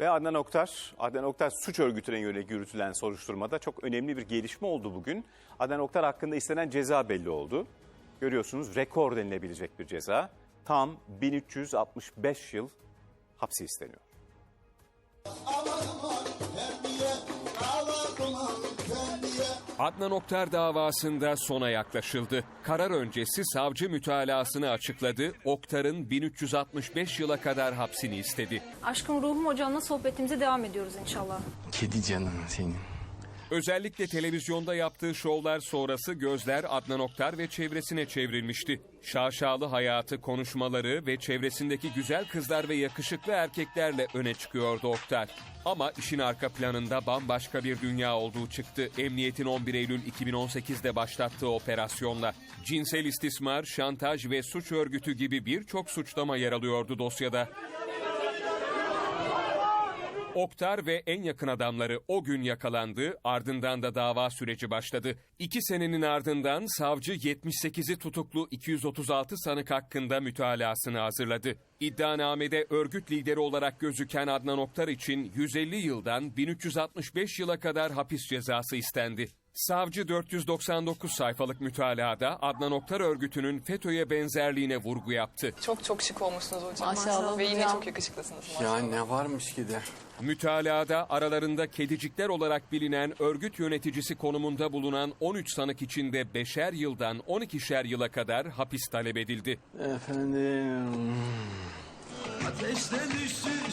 Ve Adnan Oktar, Adnan Oktar suç örgütüne yönelik yürütülen soruşturmada çok önemli bir gelişme oldu bugün. Adnan Oktar hakkında istenen ceza belli oldu. Görüyorsunuz rekor denilebilecek bir ceza. Tam 1365 yıl hapsi isteniyor. Adnan Oktar davasında sona yaklaşıldı. Karar öncesi savcı mütalasını açıkladı. Oktar'ın 1365 yıla kadar hapsini istedi. Aşkım Ruhum Hocam'la sohbetimize devam ediyoruz inşallah. Kedi canın senin. Özellikle televizyonda yaptığı şovlar sonrası gözler Adnan Oktar ve çevresine çevrilmişti. Şaşalı hayatı, konuşmaları ve çevresindeki güzel kızlar ve yakışıklı erkeklerle öne çıkıyordu Oktar. Ama işin arka planında bambaşka bir dünya olduğu çıktı. Emniyetin 11 Eylül 2018'de başlattığı operasyonla. Cinsel istismar, şantaj ve suç örgütü gibi birçok suçlama yer alıyordu dosyada. Oktar ve en yakın adamları o gün yakalandı, ardından da dava süreci başladı. İki senenin ardından savcı 78'i tutuklu 236 sanık hakkında mütalasını hazırladı. İddianamede örgüt lideri olarak gözüken Adnan Oktar için 150 yıldan 1365 yıla kadar hapis cezası istendi. Savcı 499 sayfalık mütalada Adnan Oktar örgütünün FETÖ'ye benzerliğine vurgu yaptı. Çok çok şık olmuşsunuz hocam. Maşallah Ve yine hocam. çok yakışıklısınız. Ya maşallah. ne varmış ki de. Mütalada aralarında kedicikler olarak bilinen örgüt yöneticisi konumunda bulunan 13 sanık içinde beşer yıldan 12'şer yıla kadar hapis talep edildi. Efendim. Ateşte düştü